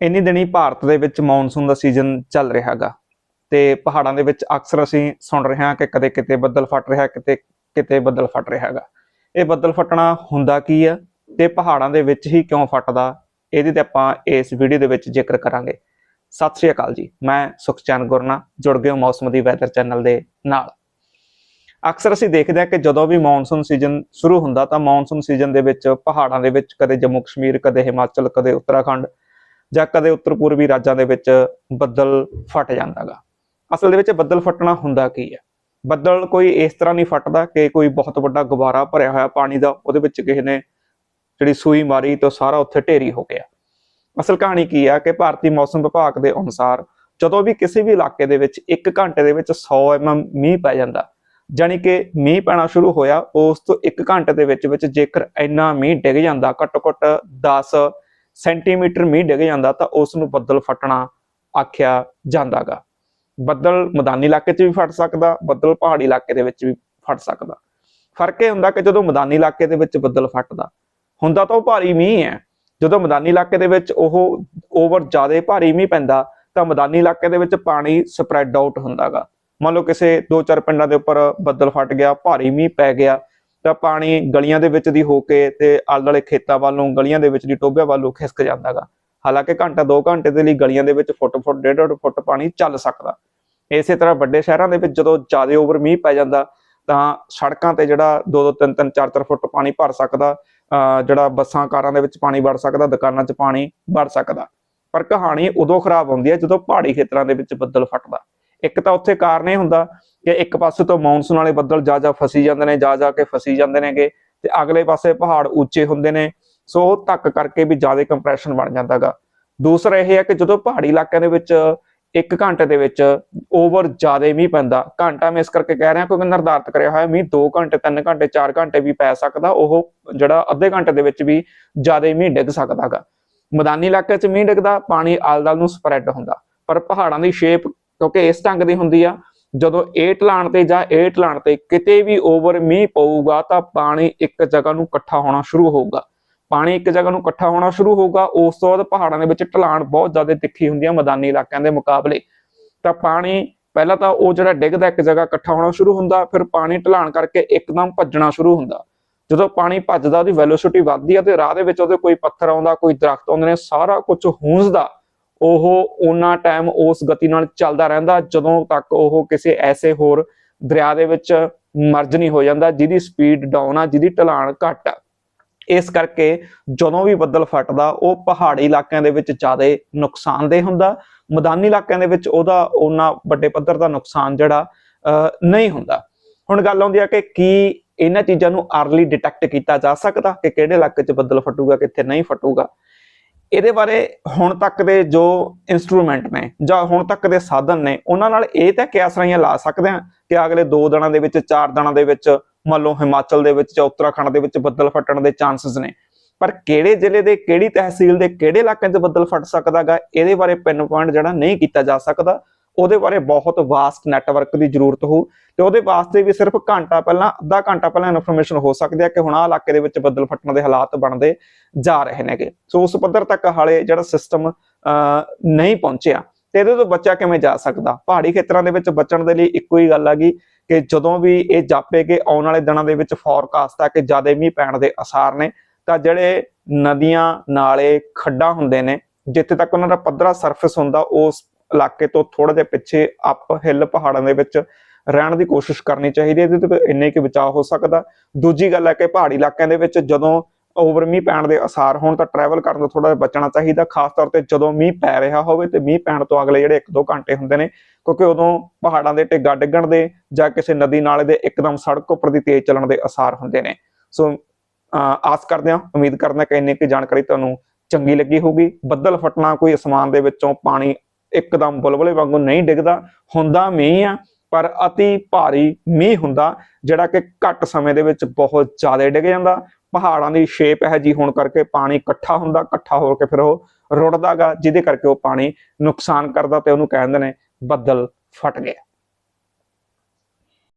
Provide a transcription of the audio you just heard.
ਇੰਨੀ ਦਿਨੀ ਭਾਰਤ ਦੇ ਵਿੱਚ ਮੌਨਸੂਨ ਦਾ ਸੀਜ਼ਨ ਚੱਲ ਰਿਹਾ ਹੈਗਾ। ਤੇ ਪਹਾੜਾਂ ਦੇ ਵਿੱਚ ਅਕਸਰ ਅਸੀਂ ਸੁਣ ਰਹੇ ਹਾਂ ਕਿ ਕਦੇ ਕਿਤੇ ਬੱਦਲ ਫਟ ਰਿਹਾ, ਕਿਤੇ ਕਿਤੇ ਬੱਦਲ ਫਟ ਰਿਹਾ ਹੈਗਾ। ਇਹ ਬੱਦਲ ਫਟਣਾ ਹੁੰਦਾ ਕੀ ਆ ਤੇ ਪਹਾੜਾਂ ਦੇ ਵਿੱਚ ਹੀ ਕਿਉਂ ਫਟਦਾ, ਇਹਦੀ ਤੇ ਆਪਾਂ ਇਸ ਵੀਡੀਓ ਦੇ ਵਿੱਚ ਜ਼ਿਕਰ ਕਰਾਂਗੇ। ਸਤਿ ਸ਼੍ਰੀ ਅਕਾਲ ਜੀ, ਮੈਂ ਸੁਖਚੈਨ ਗੁਰਨਾ, ਜੁੜ ਗਏ ਹੋ ਮੌਸਮ ਦੀ ਵੈਦਰ ਚੈਨਲ ਦੇ ਨਾਲ। ਅਕਸਰ ਅਸੀਂ ਦੇਖਦੇ ਹਾਂ ਕਿ ਜਦੋਂ ਵੀ ਮੌਨਸੂਨ ਸੀਜ਼ਨ ਸ਼ੁਰੂ ਹੁੰਦਾ ਤਾਂ ਮੌਨਸੂਨ ਸੀਜ਼ਨ ਦੇ ਵਿੱਚ ਪਹਾੜਾਂ ਦੇ ਵਿੱਚ ਕਦੇ ਜੰਮੂ ਕਸ਼ਮੀਰ, ਕਦੇ ਹਿਮਾਚਲ, ਕਦੇ ਉੱਤਰਾਖੰਡ ਜਾਂ ਕਦੇ ਉੱਤਰ ਪੂਰਬੀ ਰਾਜਾਂ ਦੇ ਵਿੱਚ ਬੱਦਲ ਫਟ ਜਾਂਦਾਗਾ। ਅਸਲ ਦੇ ਵਿੱਚ ਬੱਦਲ ਫਟਣਾ ਹੁੰਦਾ ਕੀ ਹੈ ਬੱਦਲ ਕੋਈ ਇਸ ਤਰ੍ਹਾਂ ਨਹੀਂ ਫਟਦਾ ਕਿ ਕੋਈ ਬਹੁਤ ਵੱਡਾ ਗੁਬਾਰਾ ਭਰਿਆ ਹੋਇਆ ਪਾਣੀ ਦਾ, ਉਹਦੇ ਵਿੱਚ ਕਿਸੇ ਨੇ ਜਿਹੜੀ ਸੂਈ ਮਾਰੀ ਤਾਂ ਸਾਰਾ ਉੱਥੇ ਢੇਰੀ ਹੋ ਗਿਆ। ਅਸਲ ਕਹਾਣੀ ਕੀ ਆ ਕਿ ਭਾਰਤੀ ਮੌਸਮ ਵਿਭਾਗ ਦੇ ਅਨੁਸਾਰ ਜਦੋਂ ਵੀ ਕਿਸੇ ਵੀ ਇਲਾਕੇ ਦੇ ਵਿੱਚ 1 ਘੰਟੇ ਦੇ ਵਿੱਚ 100 mm ਮੀਂਹ ਪੈ ਜਾਂਦਾ ਜਾਨੀ ਕਿ ਮੀਂਹ ਪੈਣਾ ਸ਼ੁਰੂ ਹੋਇਆ, ਉਸ ਤੋਂ 1 ਘੰਟੇ ਦੇ ਵਿੱਚ ਵਿੱਚ ਜੇਕਰ ਇੰਨਾ ਮੀਂਹ ਡਿੱਗ ਜਾਂਦਾ ਘੱਟੋ ਘੱਟ 10 ਸੈਂਟੀਮੀਟਰ ਮੀਂਹ ਡਿੱਗ ਜਾਂਦਾ ਤਾਂ ਉਸ ਨੂੰ ਬੱਦਲ ਫਟਣਾ ਆਖਿਆ ਜਾਂਦਾਗਾ। ਬੱਦਲ ਮੈਦਾਨੀ ਇਲਾਕੇ 'ਚ ਵੀ ਫਟ ਸਕਦਾ, ਬੱਦਲ ਪਹਾੜੀ ਇਲਾਕੇ ਦੇ ਵਿੱਚ ਵੀ ਫਟ ਸਕਦਾ। ਫ਼ਰਕ ਇਹ ਹੁੰਦਾ ਕਿ ਜਦੋਂ ਮੈਦਾਨੀ ਇਲਾਕੇ ਦੇ ਵਿੱਚ ਬੱਦਲ ਫਟਦਾ, ਹੁੰਦਾ ਤਾਂ ਉਹ ਭਾਰੀ ਮੀਂਹ ਹੈ। ਜਦੋਂ ਮੈਦਾਨੀ ਇਲਾਕੇ ਦੇ ਵਿੱਚ ਉਹ ਓਵਰ ਜ਼ਿਆਦਾ ਭਾਰੀ ਮੀਂਹ ਪੈਂਦਾ, ਤਾਂ ਮੈਦਾਨੀ ਇਲਾਕੇ ਦੇ ਵਿੱਚ ਪਾਣੀ ਸਪਰੈਡ ਆਊਟ ਹੁੰਦਾਗਾ। ਮੰਨ ਲਓ ਕਿਸੇ ਦੋ ਚਾਰ ਪਿੰਡਾਂ ਦੇ ਉੱਪਰ ਬੱਦਲ ਫਟ ਗਿਆ, ਭਾਰੀ ਮੀਂਹ ਪੈ ਗਿਆ ਤਾਂ ਪਾਣੀ ਗਲੀਆਂ ਦੇ ਵਿੱਚ ਦੀ ਹੋ ਕੇ ਤੇ ਆਲੇ ਦੁਆਲੇ ਖੇਤਾਂ ਵੱਲੋਂ ਗਲੀਆਂ ਦੇ ਵਿੱਚ ਦੀ ਟੋਭਿਆਂ ਵੱਲੋਂ ਨੂੰ ਖਿਸਕ ਜਾਂਦਾਗਾ। ਹਾਲਾਂਕਿ ਘੰਟਾ 2 ਘੰਟੇ ਦੇ ਲਈ ਗਲੀਆਂ ਦੇ ਵਿੱਚ ਫੁੱਟ ਫੁੱਟ, ਡੇਢ ਡੇਢ ਫੁੱਟ ਪਾਣੀ ਚੱਲ ਸਕਦਾ। ਇਸੇ ਤਰ੍ਹਾਂ ਵੱਡੇ ਸ਼ਹਿਰਾਂ ਦੇ ਵਿੱਚ ਜਦੋਂ ਜ਼ਿਆਦਾ ਓਵਰ ਮੀਂਹ ਪੈ ਜਾਂਦਾ, ਤਾਂ ਸੜਕਾਂ ਤੇ ਜਿਹੜਾ 2 2 3 3 4 4 ਫੁੱਟ ਪਾਣੀ ਭਰ ਸਕਦਾ, ਅਹ ਜਿਹੜਾ ਬੱਸਾਂ ਕਾਰਾਂ ਦੇ ਵਿੱਚ ਪਾਣੀ ਵੜ ਸਕਦਾ, ਦੁਕਾਨਾਂ 'ਚ ਪਾਣੀ ਵੜ ਸਕਦਾ। ਪਰ ਕਹਾਣੀ ਉਦੋਂ ਖਰਾਬ ਹੁੰਦੀ ਹੈ ਜਦੋਂ ਪਹਾੜੀ ਖੇਤਰਾਂ ਦੇ ਵਿੱਚ ਬੱਦਲ ਫਟਦਾ। ਇੱਕ ਤਾਂ ਉੱਥੇ ਕਾਰਨ ਇਹ ਹੁੰਦਾ ਕਿ ਇੱਕ ਪਾਸੇ ਤੋਂ ਮੌਨਸੂਨ ਵਾਲੇ ਬੱਦਲ ਜਾ ਜਾ ਫਸੀ ਜਾਂਦੇ ਨੇ, ਜਾ ਜਾ ਕੇ ਫਸੀ ਜਾਂਦੇ ਨੇਗੇ ਤੇ ਅਗਲੇ ਪਾਸੇ ਪਹਾੜ ਉੱਚੇ ਹੁੰਦੇ ਨੇ, ਸੋ ਉਹ ਧੱਕ ਕਰਕੇ ਵੀ ਜ਼ਿਆਦਾ ਕੰਪਰੈਸ਼ਨ ਬਣ ਜਾਂਦਾਗਾ। ਦੂਸਰਾ ਇਹ ਹੈ ਕਿ ਜਦੋਂ ਪਹਾੜੀ ਇਲਾਕਿਆਂ ਦੇ ਵਿੱਚ ਇੱਕ ਘੰਟੇ ਦੇ ਵਿੱਚ ਓਵਰ ਜ਼ਿਆਦਾ ਮੀਂਹ ਪੈਂਦਾ, ਘੰਟਾ ਮੈਂ ਇਸ ਕਰਕੇ ਕਹਿ ਰਿਹਾ ਕਿਉਂਕਿ ਨਿਰਧਾਰਤ ਕਰਿਆ ਹੋਇਆ ਮੀਂਹ 2 ਘੰਟੇ 3 ਘੰਟੇ 4 ਘੰਟੇ ਵੀ ਪੈ ਸਕਦਾ, ਉਹ ਜਿਹੜਾ ਅੱਧੇ ਘੰਟੇ ਦੇ ਵਿੱਚ ਵੀ ਜ਼ਿਆਦਾ ਮੀਂਹ ਡਿੱਗ ਸਕਦਾਗਾ। ਮੈਦਾਨੀ ਇਲਾਕੇ 'ਚ ਮੀਂਹ ਡਿੱਗਦਾ, ਪਾਣੀ ਆਲ-ਦਾਲ ਨੂੰ ਸਪਰੈਡ ਹੁੰਦਾ, ਪਰ ਪਹਾੜਾਂ ਦੀ ਸ਼ੇਪ ਕਿਉਂਕਿ ਇਸ ਢੰਗ ਦੀ ਹੁੰਦੀ ਆ, ਜਦੋਂ ਇਹ ਢਲਾਣ ਤੇ ਜਾਂ ਇਹ ਢਲਾਣ ਤੇ ਕਿਤੇ ਵੀ ਓਵਰ ਮੀਂਹ ਪਊਗਾ ਤਾਂ ਪਾਣੀ ਇੱਕ ਜਗ੍ਹਾ ਨੂੰ ਇਕੱਠਾ ਹੋਣਾ ਸ਼ੁਰੂ ਹੋਊਗਾ। ਪਾਣੀ ਇੱਕ ਜਗ੍ਹਾ ਨੂੰ ਇਕੱਠਾ ਹੋਣਾ ਸ਼ੁਰੂ ਹੋਊਗਾ, ਉਸ ਤੋਂ ਬਾਅਦ ਪਹਾੜਾਂ ਦੇ ਵਿੱਚ ਢਲਾਣ ਬਹੁਤ ਜ਼ਿਆਦਾ ਤਿੱਖੀ ਹੁੰਦੀ ਹੈ ਮੈਦਾਨੀ ਇਲਾਕਿਆਂ ਦੇ ਮੁਕਾਬਲੇ। ਤਾਂ ਪਾਣੀ ਪਹਿਲਾਂ ਤਾਂ ਉਹ ਜਿਹੜਾ ਡਿੱਗਦਾ ਇੱਕ ਜਗ੍ਹਾ ਇਕੱਠਾ ਹੋਣਾ ਸ਼ੁਰੂ ਹੁੰਦਾ, ਫਿਰ ਪਾਣੀ ਢਲਾਣ ਕਰਕੇ ਇੱਕਦਮ ਭੱਜਣਾ ਸ਼ੁਰੂ ਹੁੰਦਾ। ਜਦੋਂ ਪਾਣੀ ਭੱਜਦਾ ਉਹਦੀ ਵੈਲੋਸਿਟੀ ਵੱਧਦੀ ਆ ਤੇ ਰਾਹ ਦੇ ਵਿੱਚ ਉਹਦੇ ਕੋਈ ਪੱਥਰ ਆਉਂਦਾ, ਕੋਈ ਦਰਖਤ ਆਉਂਦੇ ਨੇ, ਸਾਰਾ ਕੁਝ ਹੂੰਝਦਾ ਉਹ ਉਹਨਾਂ ਟਾਈਮ ਉਸ ਗਤੀ ਨਾਲ ਚੱਲਦਾ ਰਹਿੰਦਾ ਜਦੋਂ ਤੱਕ ਉਹ ਕਿਸੇ ਐਸੇ ਹੋਰ ਦਰਿਆ ਦੇ ਵਿੱਚ ਮਰਜ ਨਹੀਂ ਹੋ ਜਾਂਦਾ ਜਿਹਦੀ ਸਪੀਡ ਡਾਊਨ ਆ ਜਿਹਦੀ ਢਲਾਣ ਘੱਟ ਆ। ਇਸ ਕਰਕੇ ਜਦੋਂ ਵੀ ਬੱਦਲ ਫਟਦਾ ਉਹ ਪਹਾੜੀ ਇਲਾਕਿਆਂ ਦੇ ਵਿੱਚ ਜ਼ਿਆਦਾ ਨੁਕਸਾਨਦੇਹ ਹੁੰਦਾ। ਮੈਦਾਨੀ ਇਲਾਕਿਆਂ ਦੇ ਵਿੱਚ ਉਹਦਾ ਉਹਨਾਂ ਵੱਡੇ ਪੱਧਰ ਦਾ ਨੁਕਸਾਨ ਜਿਹੜਾ ਅਹ, ਨਹੀਂ ਹੁੰਦਾ। ਹੁਣ ਗੱਲ ਆਉਂਦੀ ਆ ਕਿ ਕੀ ਇਹਨਾਂ ਚੀਜ਼ਾਂ ਨੂੰ ਅਰਲੀ ਡਿਟੈਕਟ ਕੀਤਾ ਜਾ ਸਕਦਾ ਕਿ ਕਿਹੜੇ ਇਲਾਕੇ 'ਚ ਬੱਦਲ ਫਟੂਗਾ ਕਿੱਥੇ ਨਹੀਂ ਫਟੂਗਾ। ਇਹਦੇ ਬਾਰੇ ਹੁਣ ਤੱਕ ਦੇ ਜੋ ਇਨਸਟਰੂਮੈਂਟ ਨੇ ਜਾਂ ਹੁਣ ਤੱਕ ਦੇ ਸਾਧਨ ਨੇ, ਉਹਨਾਂ ਨਾਲ ਇਹ ਤਾਂ ਕਿਆਸਰਾਈਆਂ ਲਾ ਸਕਦੇ ਹਾਂ ਕਿ ਅਗਲੇ 2 ਦਿਨਾਂ ਦੇ ਵਿੱਚ 4 ਦਿਨਾਂ ਦੇ ਵਿੱਚ, ਮੰਨ ਲਓ ਹਿਮਾਚਲ ਦੇ ਵਿੱਚ ਜਾਂ ਉੱਤਰਾਖੰਡ ਦੇ ਵਿੱਚ ਬੱਦਲ ਫਟਣ ਦੇ ਚਾਂਸਸ ਨੇ। ਪਰ ਕਿਹੜੇ ਜ਼ਿਲ੍ਹੇ ਦੇ, ਕਿਹੜੀ ਤਹਿਸੀਲ ਦੇ, ਕਿਹੜੇ ਇਲਾਕਿਆਂ 'ਚ ਬੱਦਲ ਫਟ ਸਕਦਾਗਾ, ਇਹਦੇ ਬਾਰੇ ਪਿੰਨ ਪੁਆਇੰਟ ਜਿਹੜਾ ਨਹੀਂ ਕੀਤਾ ਜਾ ਸਕਦਾ। ਉਹਦੇ ਬਾਰੇ ਬਹੁਤ ਵਾਸਟ ਨੈਟਵਰਕ ਦੀ ਜ਼ਰੂਰਤ ਹੋ ਤੇ ਉਹਦੇ ਵਾਸਤੇ ਵੀ ਸਿਰਫ ਘੰਟਾ ਪਹਿਲਾਂ, ਅੱਧਾ ਘੰਟਾ ਪਹਿਲਾਂ ਇਨਫੋਰਮੇਸ਼ਨ ਹੋ ਸਕਦੀ ਹੈ ਕਿ ਹੁਣ ਆਹ ਇਲਾਕੇ ਦੇ ਵਿੱਚ ਬੱਦਲ ਫਟਣ ਦੇ ਹਾਲਾਤ ਬਣਦੇ ਜਾ ਰਹੇ ਨੇਗੇ। ਸੋ ਉਸ ਪੱਧਰ ਤੱਕ ਹਾਲੇ ਜਿਹੜਾ ਸਿਸਟਮ ਨਹੀਂ ਪਹੁੰਚਿਆ। ਤੇ ਇਹਦੇ ਤੋਂ ਬੱਚਾ ਕਿਵੇਂ ਜਾ ਸਕਦਾ? ਪਹਾੜੀ ਖੇਤਰਾਂ ਦੇ ਵਿੱਚ ਬਚਣ ਦੇ ਲਈ ਇੱਕੋ ਹੀ ਗੱਲ ਹੈਗੀ ਕਿ ਜਦੋਂ ਵੀ ਇਹ ਜਾਪੇ ਕਿ ਆਉਣ ਵਾਲੇ ਦਿਨਾਂ ਦੇ ਵਿੱਚ ਫੋਰਕਾਸਟ ਆ ਕਿ ਜ਼ਿਆਦਾ ਮੀਂਹ ਪੈਣ ਦੇ ਅਸਾਰ ਨੇ, ਤਾਂ ਜਿਹੜੇ ਨਦੀਆਂ, ਨਾਲੇ, ਖੱਡਾਂ ਹੁੰਦੇ ਨੇ, ਜਿੱਥੇ ਤੱਕ ਉਹਨਾਂ ਦਾ ਪੱਧਰਾ ਸਰਫੇਸ ਹੁੰਦਾ, ਉਸ ਇਲਾਕੇ ਤੋਂ ਥੋੜਾ ਜਿਹਾ ਪਿੱਛੇ ਅਪ ਹਿੱਲ ਪਹਾੜਾਂ ਦੇ ਵਿੱਚ ਰਹਿਣ ਦੀ ਕੋਸ਼ਿਸ਼ ਕਰਨੀ ਚਾਹੀਦੀ ਹੈ, ਇਹਦੇ ਤੇ ਇੰਨੇ ਕਿ ਬਚਾਅ ਹੋ ਸਕਦਾ। ਦੂਜੀ ਗੱਲ ਹੈ ਕਿ ਪਹਾੜੀ ਇਲਾਕਿਆਂ ਦੇ ਵਿੱਚ ਜਦੋਂ ਓਵਰ ਮੀਂਹ ਪੈਣ ਦੇ ਅਸਾਰ ਹੋਣ ਤਾਂ ਟਰੈਵਲ ਕਰਨ ਤੋਂ ਥੋੜਾ ਬਚਣਾ ਚਾਹੀਦਾ, ਖਾਸ ਤੌਰ ਤੇ ਜਦੋਂ ਮੀਂਹ ਪੈ ਰਿਹਾ ਹੋਵੇ ਤੇ ਮੀਂਹ ਪੈਣ ਤੋਂ ਅਗਲੇ ਜਿਹੜੇ 1-2 ਘੰਟੇ ਹੁੰਦੇ ਨੇ, ਕਿਉਂਕਿ ਉਦੋਂ ਪਹਾੜਾਂ ਦੇ ਟਿੱਗਾ ਡਿੱਗਣ ਦੇ ਜਾਂ ਕਿਸੇ ਨਦੀ ਨਾਲੇ ਦੇ ਇੱਕਦਮ ਸੜਕ ਉੱਪਰ ਦੀ ਤੇਜ਼ ਚੱਲਣ ਦੇ ਅਸਾਰ ਹੁੰਦੇ ਨੇ। ਸੋ, ਅਹ, ਆਸ ਕਰਦੇ ਹਾਂ, ਉਮੀਦ ਕਰਦੇ ਹਾਂ ਕਿ ਇੰਨੀ ਕੁ ਜਾਣਕਾਰੀ ਤੁਹਾਨੂੰ ਚੰਗੀ ਲੱਗੀ ਹੋਊਗੀ। ਬੱਦਲ ਫਟਣਾ ਕੋਈ ਅਸਮਾਨ ਦੇ ਵਿੱਚੋਂ ਪਾਣੀ ਇੱਕਦਮ ਬੁਲਬੁਲੇ ਵਾਂਗੂ ਨਹੀਂ ਡਿੱਗਦਾ, ਹੁੰਦਾ ਮੀਂਹ ਆ, ਪਰ ਅਤੀ ਭਾਰੀ ਮੀਂਹ ਹੁੰਦਾ, ਜਿਹੜਾ ਕਿ ਘੱਟ ਸਮੇਂ ਦੇ ਵਿੱਚ ਬਹੁਤ ਜ਼ਿਆਦਾ ਡਿੱਗ ਜਾਂਦਾ। ਪਹਾੜਾਂ ਦੀ ਸ਼ੇਪ ਹੈ ਜੀ ਹੋਣ ਕਰਕੇ ਪਾਣੀ ਇਕੱਠਾ ਹੁੰਦਾ, ਇਕੱਠਾ ਹੋ ਕੇ ਫਿਰ ਉਹ ਰੁੜਦਾਗਾ, ਜਿਹਦੇ ਕਰਕੇ ਉਹ ਪਾਣੀ ਨੁਕਸਾਨ ਕਰਦਾ ਤੇ ਉਹਨੂੰ ਕਹਿੰਦੇ ਨੇ ਬੱਦਲ ਫਟ ਗਿਆ।